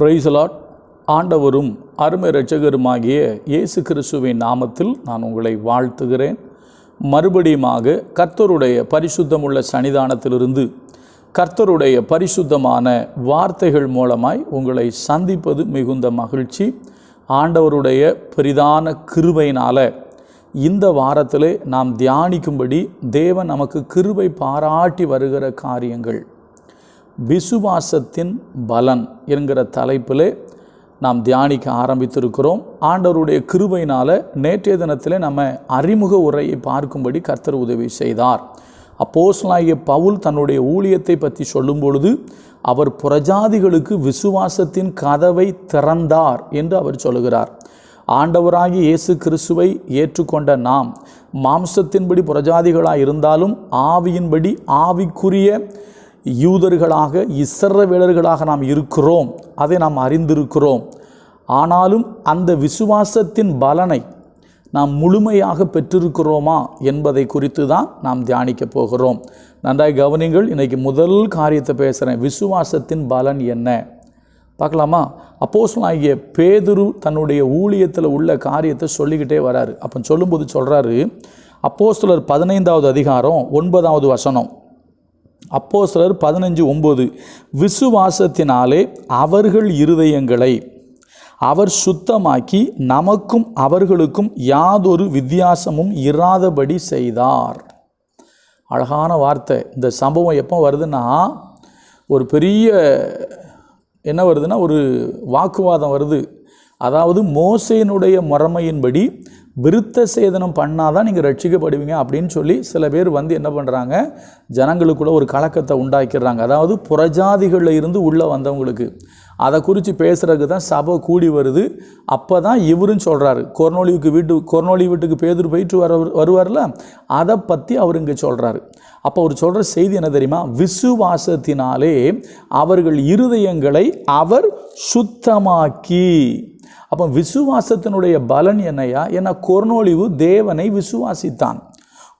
பிரைசலாட் ஆண்டவரும் அருமை இரட்சகருமாகிய இயேசு கிறிஸ்துவின் நாமத்தில் நான் உங்களை வாழ்த்துகிறேன். மறுபடியுமாக கர்த்தருடைய பரிசுத்தமுள்ள சன்னிதானத்திலிருந்து கர்த்தருடைய பரிசுத்தமான வார்த்தைகள் மூலமாய் உங்களை சந்திப்பது மிகுந்த மகிழ்ச்சி. ஆண்டவருடைய பெரிதான கிருபையினால் இந்த வாரத்திலே நாம் தியானிக்கும்படி தேவன் நமக்கு கிருபை பாராட்டி வருகிற காரியங்கள். விசுவாசத்தின் பலன் என்கிற தலைப்பிலே நாம் தியானிக்க ஆரம்பித்திருக்கிறோம். ஆண்டவருடைய கிருபையினால் நேற்றைய தினத்தில் நம்ம அறிமுக உரையை பார்க்கும்படி கர்த்தர் உதவி செய்தார். அப்போஸ்லாகிய பவுல் தன்னுடைய ஊழியத்தை பற்றி சொல்லும் பொழுது அவர் புறஜாதிகளுக்கு விசுவாசத்தின் கதவை திறந்தார் என்று அவர் சொல்லுகிறார். ஆண்டவராகிய இயேசு கிறிஸ்துவை ஏற்றுக்கொண்ட நாம் மாம்சத்தின்படி புறஜாதிகளாக இருந்தாலும் ஆவியின்படி ஆவிக்குரிய யூதர்களாக இசரவேலர்களாக நாம் இருக்கிறோம். அதை நாம் அறிந்திருக்கிறோம். ஆனாலும் அந்த விசுவாசத்தின் பலனை நாம் முழுமையாக பெற்றிருக்கிறோமா என்பதை குறித்து தான் நாம் தியானிக்க போகிறோம். நன்றாய் கவனிங்கள் இன்றைக்கி முதல் காரியத்தை பேசுகிறேன் விசுவாசத்தின் பலன் என்ன? பார்க்கலாமா? அப்போஸ்தலனாகிய பேதுரு தன்னுடைய ஊழியத்தில் உள்ள காரியத்தை சொல்லிக்கிட்டே வராரு. அப்போ சொல்லும்போது சொல்கிறாரு அப்போஸ்தலர் பதினைந்தாவது அதிகாரம் ஒன்பதாவது வசனம். அப்போ சிலர் பதினஞ்சு ஒம்பது விசுவாசத்தினாலே அவர்கள் இருதயங்களை அவர் சுத்தமாக்கி நமக்கும் அவர்களுக்கும் யாதொரு வித்தியாசமும் இராதபடி செய்தார். அழகான வார்த்தை. இந்த சம்பவம் எப்போ வருதுன்னா ஒரு பெரிய என்ன வருதுன்னா ஒரு வாக்குவாதம் வருது. அதாவது மோசையினுடைய முறைமையின்படி விருத்த சேதனம் பண்ணாதான் நீங்கள் ரட்சிக்கப்படுவீங்க அப்படின்னு சொல்லி சில பேர் வந்து என்ன பண்ணுறாங்க ஜனங்களுக்குள்ள ஒரு கலக்கத்தை உண்டாக்கிடுறாங்க. அதாவது புறஜாதிகளில் இருந்து உள்ளே வந்தவங்களுக்கு. அதை குறித்து பேசுகிறதுக்கு தான் சபை கூடி வருது. அப்போ தான் இவரும் சொல்கிறாரு கொர்னோலிவுக்கு வீட்டு கொர்னோலி வீட்டுக்கு பேதர் போயிட்டு வர வருவார்ல? அதை பற்றி அவர் இங்கே சொல்கிறாரு அப்போ அவர் சொல்கிற செய்தி என்ன தெரியுமா? விசுவாசத்தினாலே அவர்கள் இருதயங்களை அவர் சுத்தமாக்கி அப்போ விசுவாசத்தினுடைய பலன் என்னையா? ஏன்னா கொர்னொழிவு தேவனை விசுவாசித்தான்.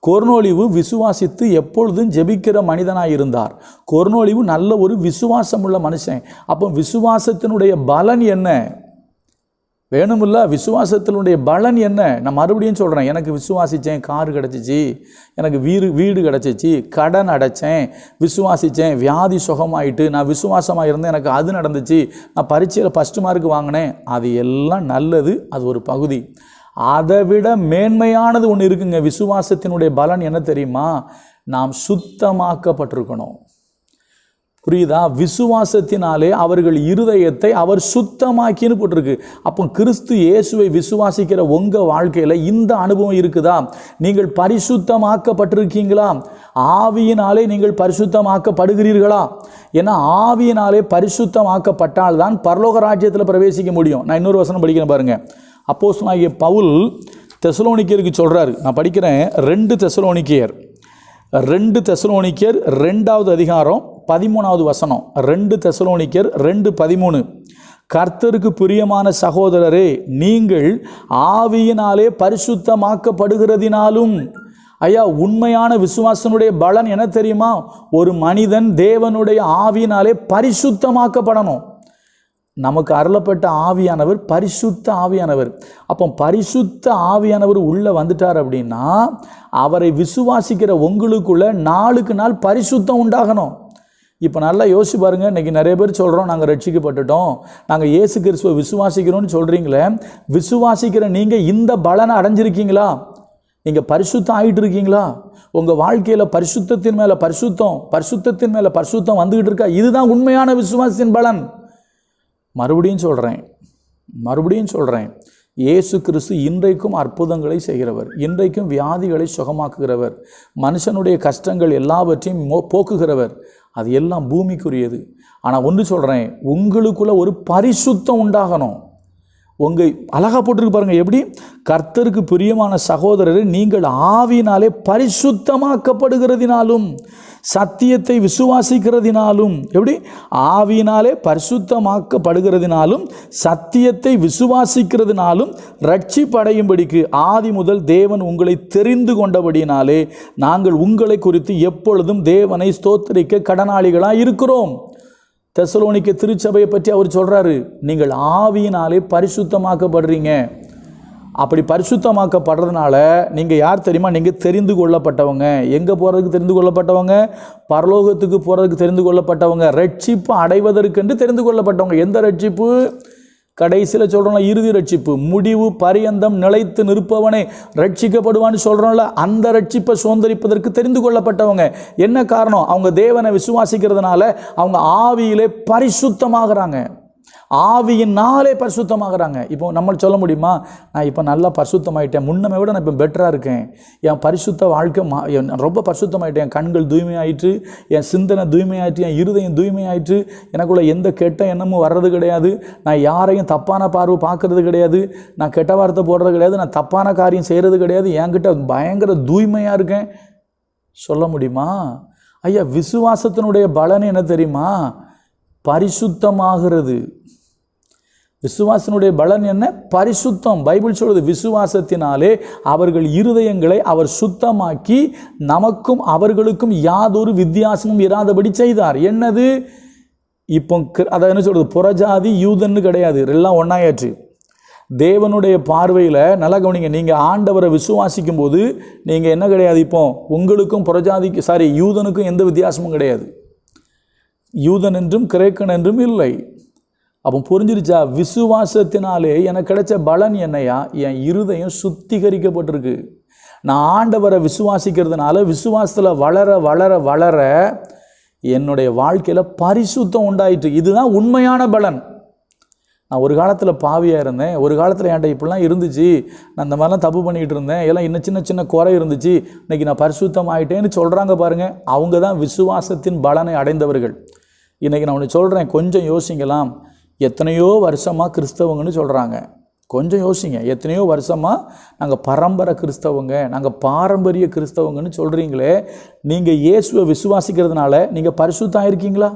கொர்னொழிவு விசுவாசித்து எப்பொழுதும் ஜெபிக்கிற மனிதனாக இருந்தார். கொர்னொழிவு நல்ல ஒரு விசுவாசமுள்ள மனுஷன். அப்போ விசுவாசத்தினுடைய பலன் என்ன? வேணுமில்ல விசுவாசத்தினுடைய பலன் என்ன? நான் மறுபடியும் சொல்கிறேன் எனக்கு விசுவாசித்தேன் கார் கிடச்சிச்சு எனக்கு வீடு வீடு கிடச்சிச்சு கடன் அடைச்சேன் விசுவாசித்தேன் வியாதி சுகமாயிட்டு நான் விசுவாசமாக இருந்தேன் எனக்கு அது நடந்துச்சு நான் பரீட்சையில் ஃபஸ்ட்டு மார்க் வாங்கினேன் அது எல்லாம் நல்லது அது ஒரு பகுதி. அதை விட மேன்மையானது ஒன்று இருக்குங்க விசுவாசத்தினுடைய பலன் என்ன தெரியுமா? நாம் சுத்தமாக்கப்பட்டிருக்கணும். புரியுதா? விசுவாசத்தினாலே அவர்கள் இருதயத்தை அவர் சுத்தமாக்கின்னு போட்டிருக்கு. அப்போ கிறிஸ்து இயேசுவை விசுவாசிக்கிற உங்கள் வாழ்க்கையில் இந்த அனுபவம் இருக்குதா? நீங்கள் பரிசுத்தமாக்கப்பட்டிருக்கீங்களா? ஆவியினாலே நீங்கள் பரிசுத்தமாக்கப்படுகிறீர்களா? ஏன்னா ஆவியினாலே பரிசுத்தமாக்கப்பட்டால் தான் பரலோக ராஜ்யத்தில் பிரவேசிக்க முடியும். நான் இன்னொரு வசனம் படிக்கிறேன் பாருங்கள் அப்போஸ் ஆகிய பவுல் தெசலோனிக்கியருக்கு சொல்கிறாரு நான் படிக்கிறேன் ரெண்டு தெசலோனிக்கியர். ரெண்டு தெசலோனிக்கியர் ரெண்டாவது அதிகாரம் பதிமூணாவது வசனம். ரெண்டு தெசலோனிக்கர் ரெண்டு பதிமூணு. கர்த்தருக்கு பிரியமான சகோதரரே நீங்கள் ஆவியினாலே பரிசுத்தமாக்கப்படுகிறதினாலும் ஐயா உண்மையான விசுவாசனுடைய பலன் என்ன தெரியுமா? ஒரு மனிதன் தேவனுடைய ஆவியினாலே பரிசுத்தமாக்கப்படணும். நமக்கு அருளப்பட்ட ஆவியானவர் பரிசுத்த ஆவியானவர். அப்போ பரிசுத்த ஆவியானவர் உள்ளே வந்துட்டார் அப்படின்னா அவரை விசுவாசிக்கிற உங்களுக்குள்ள நாளுக்கு நாள் பரிசுத்தம் உண்டாகணும். இப்போ நல்லா யோசிச்சு பாருங்கள் இன்றைக்கி நிறைய பேர் சொல்கிறோம் நாங்கள் ரட்சிக்கப்பட்டுட்டோம். நாங்கள் இயேசு கிறிஸ்துவை விசுவாசிக்கிறோம்னு சொல்கிறீங்களே விசுவாசிக்கிற நீங்கள் இந்த பலனை அடைஞ்சிருக்கீங்களா? நீங்கள் பரிசுத்தம் ஆகிட்டு இருக்கீங்களா உங்கள் வாழ்க்கையில் பரிசுத்தத்தின் மேலே பரிசுத்தம் பரிசுத்தத்தின் மேலே பரிசுத்தம் வந்துக்கிட்டு இருக்கா? இதுதான் உண்மையான விசுவாசத்தின் பலன். மறுபடியும் சொல்கிறேன் மறுபடியும் சொல்கிறேன் இயேசு கிறிஸ்து இன்றைக்கும் அற்புதங்களை செய்கிறவர். இன்றைக்கும் வியாதிகளை சுகமாக்குகிறவர். மனுஷனுடைய கஷ்டங்கள் எல்லாவற்றையும் மோ போக்குகிறவர். அது எல்லாம் பூமிக்குரியது. ஆனால் ஒன்று சொல்கிறேன் உங்களுக்குள்ளே ஒரு பரிசுத்தம் உண்டாகணும். உங்கள் அழகாக போட்டிருக்கு பாருங்கள் எப்படி? கர்த்தருக்கு பிரியமான சகோதரர் நீங்கள் ஆவினாலே பரிசுத்தமாக்கப்படுகிறதினாலும் சத்தியத்தை விசுவாசிக்கிறதினாலும் எப்படி? ஆவியினாலே பரிசுத்தமாக்கப்படுகிறதினாலும் சத்தியத்தை விசுவாசிக்கிறதுனாலும் ரட்சிப்படையும்படிக்கு ஆதி முதல் தேவன் உங்களை தெரிந்து கொண்டபடியினாலே நாங்கள் உங்களை குறித்து எப்பொழுதும் தேவனை ஸ்தோத்தரிக்க கடனாளிகளாக இருக்கிறோம். தெசலோனிக்க திருச்சபையை பற்றி அவர் சொல்கிறாரு நீங்கள் ஆவியினாலே பரிசுத்தமாக்கப்படுறீங்க. அப்படி பரிசுத்தமாக்கப்படுறதுனால நீங்கள் யார் தெரியுமா? நீங்கள் தெரிந்து கொள்ளப்பட்டவங்க. எங்கே போகிறதுக்கு தெரிந்து கொள்ளப்பட்டவங்க? பரலோகத்துக்கு போகிறதுக்கு தெரிந்து கொள்ளப்பட்டவங்க. ரட்சிப்பு அடைவதற்கென்று தெரிந்து கொள்ளப்பட்டவங்க. எந்த ரட்சிப்பு? கடைசியில் சொல்கிறோம்ல இறுதி ரட்சிப்பு. முடிவு பரியந்தம் நிலைத்து நிற்பவனே ரட்சிக்கப்படுவான்னு சொல்கிறோம்ல அந்த ரட்சிப்பை சுதந்திரிப்பதற்கு தெரிந்து கொள்ளப்பட்டவங்க. என்ன காரணம்? அவங்க தேவனை விசுவாசிக்கிறதுனால அவங்க ஆவியிலே பரிசுத்தமாகறாங்க. ஆவியினாலே பரிசுத்தமாகறாங்க. இப்போ நம்ம சொல்ல முடியுமா? நான் இப்போ நல்லா பரிசுத்தமாயிட்டேன். முன்னமை விட நான் இப்போ பெட்டராக இருக்கேன். என் பரிசுத்த வாழ்க்கை மா நான் ரொம்ப பரிசுத்தமாயிட்டேன். என் கண்கள் தூய்மையாயிற்று. என் சிந்தனை தூய்மையாயிற்று. என் இருதயம் தூய்மையாயிற்று. எனக்குள்ள எந்த கெட்ட எண்ணமும் வர்றது கிடையாது. நான் யாரையும் தப்பான பார்வை பார்க்கறது கிடையாது. நான் கெட்ட வார்த்தை போடுறது கிடையாது. நான் தப்பான காரியம் செய்கிறது கிடையாது. என்கிட்ட பயங்கர தூய்மையாக இருக்கேன். சொல்ல முடியுமா? ஐயா விசுவாசத்தினுடைய பலன் என்ன தெரியுமா? பரிசுத்தமாகிறது. விசுவாசனுடைய பலன் என்ன? பரிசுத்தம். பைபிள் சொல்வது விசுவாசத்தினாலே அவர்கள் இருதயங்களை அவர் சுத்தமாக்கி நமக்கும் அவர்களுக்கும் யாதொரு வித்தியாசமும் இராதபடி செய்தார். என்னது? இப்போ அதை என்ன சொல்கிறது புறஜாதி யூதன்னு கிடையாது. எல்லாம் ஒன்றாயாச்சு தேவனுடைய பார்வையில் நல்லா கவனிங்க நீங்கள் ஆண்டவரை விசுவாசிக்கும் போது நீங்கள் என்ன கிடையாது இப்போ? உங்களுக்கும் புறஜாதிக்கு சாரி யூதனுக்கும் எந்த வித்தியாசமும் கிடையாது. யூதன் என்றும் கிரேக்கன் என்றும் இல்லை. அப்போ புரிஞ்சிருச்சா? விசுவாசத்தினாலே எனக்கு கிடைச்ச பலன் என்னையா? என் இருதயம் சுத்திகரிக்கப்பட்டிருக்கு. நான் ஆண்டவரை விசுவாசிக்கிறதுனால விசுவாசத்தில் வளர வளர வளர என்னுடைய வாழ்க்கையில் பரிசுத்தம் உண்டாயிற்று. இதுதான் உண்மையான பலன். நான் ஒரு காலத்தில் பாவியாக இருந்தேன். ஒரு காலத்தில் என்கிட்ட இப்படிலாம் இருந்துச்சு. நான் இந்த மாதிரிலாம் தப்பு பண்ணிகிட்டு இருந்தேன். எல்லாம் இன்னும் சின்ன சின்ன குறை இருந்துச்சு. இன்னைக்கு நான் பரிசுத்தம் ஆகிட்டேன்னு சொல்கிறாங்க பாருங்கள் அவங்க தான் விசுவாசத்தின் பலனை அடைந்தவர்கள். இன்றைக்கி நான் ஒன்று சொல்கிறேன் கொஞ்சம் யோசிக்கலாம் எத்தனையோ வருஷமாக கிறிஸ்தவங்கன்னு சொல்கிறாங்க கொஞ்சம் யோசிங்க. எத்தனையோ வருஷமாக நாங்கள் பரம்பரை கிறிஸ்தவங்க நாங்கள் பாரம்பரிய கிறிஸ்தவங்கன்னு சொல்கிறீங்களே நீங்கள் இயேசுவை விசுவாசிக்கிறதுனால நீங்கள் பரிசுத்தம் இருக்கீங்களா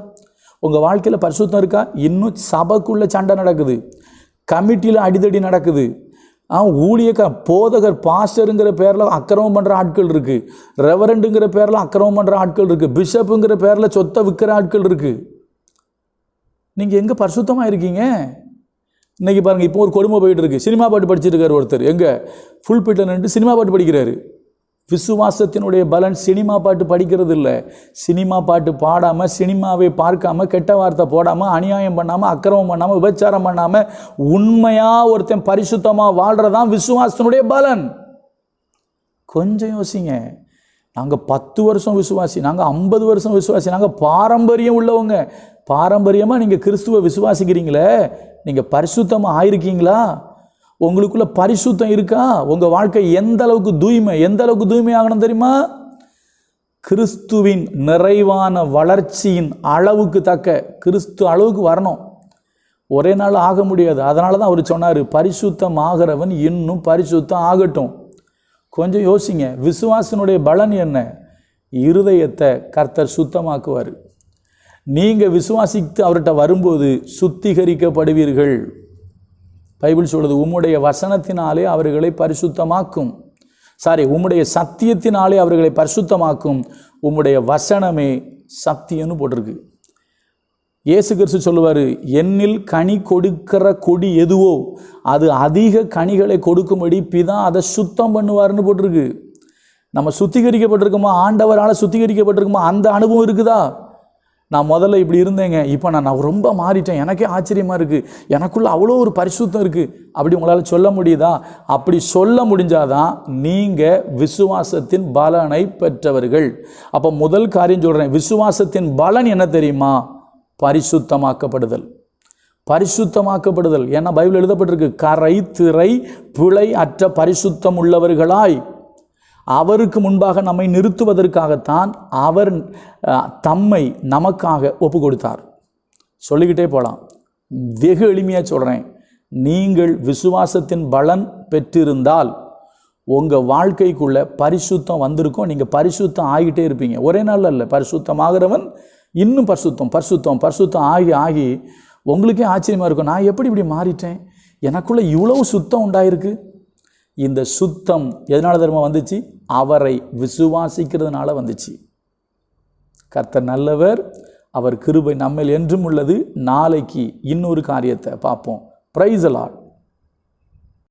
உங்கள் வாழ்க்கையில் பரிசுத்தம் இருக்கா? இன்னும் சபைக்குள்ளே சண்டை நடக்குது. கமிட்டியில் அடிதடி நடக்குது. ஆ ஊழியக்க போதகர் பாஸ்டருங்கிற பேரில் அக்கிரமம் பண்ணுற ஆட்கள் இருக்குது ரெவரண்டுங்கிற பேரில் அக்கிரமம் பண்ணுற ஆட்கள் இருக்குது பிஷப்புங்கிற பேரில் சொத்தை விற்கிற ஆட்கள் இருக்குது நீங்கள் எங்கே பரிசுத்தமாக இருக்கீங்க? இன்னைக்கு பாருங்கள் இப்போ ஒரு கொடுமை போயிட்டு இருக்கு சினிமா பாட்டு படிச்சிட்டு ஒருத்தர். எங்கே? ஃபுல் பிட்டில் நின்று சினிமா பாட்டு படிக்கிறாரு. விசுவாசத்தினுடைய பலன் சினிமா பாட்டு படிக்கிறது இல்லை சினிமா பாட்டு பாடாமல் சினிமாவை பார்க்காம கெட்ட வார்த்தை போடாமல் அநியாயம் பண்ணாமல் அக்கிரமம் பண்ணாமல் விபச்சாரம் பண்ணாமல் உண்மையாக ஒருத்தன் பரிசுத்தமாக வாழ்கிறதான் விசுவாசத்தினுடைய பலன். கொஞ்சம் யோசிங்க. நாங்கள் பத்து வருஷம் விசுவாசி நாங்கள் ஐம்பது வருஷம் விசுவாசி நாங்கள் பாரம்பரியம் உள்ளவங்க. பாரம்பரியமாக நீங்கள் கிறிஸ்துவ விசுவாசிக்கிறீங்களே நீங்கள் பரிசுத்தமாக ஆயிருக்கீங்களா? உங்களுக்குள்ள பரிசுத்தம் இருக்கா? உங்கள் வாழ்க்கை எந்த அளவுக்கு தூய்மை எந்த அளவுக்கு தூய்மை ஆகணும் தெரியுமா? கிறிஸ்துவின் நிறைவான வளர்ச்சியின் அளவுக்கு தக்க கிறிஸ்து அளவுக்கு வரணும். ஒரே நாள் ஆக முடியாது. அதனால தான் அவர் சொன்னார் பரிசுத்தம் ஆகிறவன் இன்னும் பரிசுத்தம் ஆகட்டும். கொஞ்சம் யோசிங்க விசுவாசனுடைய பலன் என்ன? இருதயத்தை கர்த்தர் சுத்தமாக்குவார். நீங்கள் விசுவாசித்து அவர்கிட்ட வரும்போது சுத்திகரிக்கப்படுவீர்கள். பைபிள் சொல்வது உம்முடைய வசனத்தினாலே அவர்களை பரிசுத்தமாக்கும். சாரி உம்முடைய சத்தியத்தினாலே அவர்களை பரிசுத்தமாக்கும். உம்முடைய வசனமே சத்தியம்னு போட்டிருக்கு. இயேசு கிறிஸ்து சொல்லுவார் என்னில் கனி கொடுக்கிற கொடி எதுவோ அது அதிக கனிகளை கொடுக்கும்படி பிதா அதை சுத்தம் பண்ணுவார்னு போட்டிருக்கு. நம்ம சுத்திகரிக்கப்பட்டிருக்கோமா? ஆண்டவரால் சுத்திகரிக்கப்பட்டிருக்குமா? அந்த அனுபவம் இருக்குதா? நான் முதல்ல இப்படி இருந்தேங்க. இப்போ நான் நான் ரொம்ப மாறிட்டேன். எனக்கே ஆச்சரியமாக இருக்குது எனக்குள்ளே அவ்வளோ ஒரு பரிசுத்தம் இருக்குது அப்படி உங்களால் சொல்ல முடியுதா? அப்படி சொல்ல முடிஞ்சாதான் நீங்கள் விசுவாசத்தின் பலனை பெற்றவர்கள். அப்போ முதல் காரியம் சொல்கிறேன் விசுவாசத்தின் பலன் என்ன தெரியுமா? பரிசுத்தமாக்கப்படுதல். பரிசுத்தமாக்கப்படுதல். ஏன்னா பைபிள் எழுதப்பட்டிருக்கு கரை திரை பிழை அற்ற பரிசுத்தம் உள்ளவர்களாய். அவருக்கு முன்பாக நம்மை நிறுத்துவதற்காகத்தான் அவர் தம்மை நமக்காக ஒப்பு கொடுத்தார் சொல்லிக்கிட்டே போகலாம் வெகு எளிமையாக சொல்கிறேன் நீங்கள் விசுவாசத்தின் பலன் பெற்றிருந்தால் உங்கள் வாழ்க்கைக்குள்ளே பரிசுத்தம் வந்திருக்கும். நீங்கள் பரிசுத்தம் ஆகிட்டே இருப்பீங்க. ஒரே நாளில் இல்லை பரிசுத்தம் ஆகிறவன் இன்னும் பரிசுத்தம் பரிசுத்தம் பரிசுத்தம் ஆகி ஆகி உங்களுக்கே ஆச்சரியமாக இருக்கும். நான் எப்படி இப்படி மாறிட்டேன்? எனக்குள்ளே இவ்வளவு சுத்தம் உண்டாயிருக்கு. இந்த சுத்தம் எதனால் தர்மம் வந்துச்சு? அவரை விசுவாசிக்கிறதுனால வந்துச்சு. கர்த்தர் நல்லவர் அவர் கிருபை நம்மில் என்றும் உள்ளது. நாளைக்கு இன்னொரு காரியத்தை பார்ப்போம். Price allot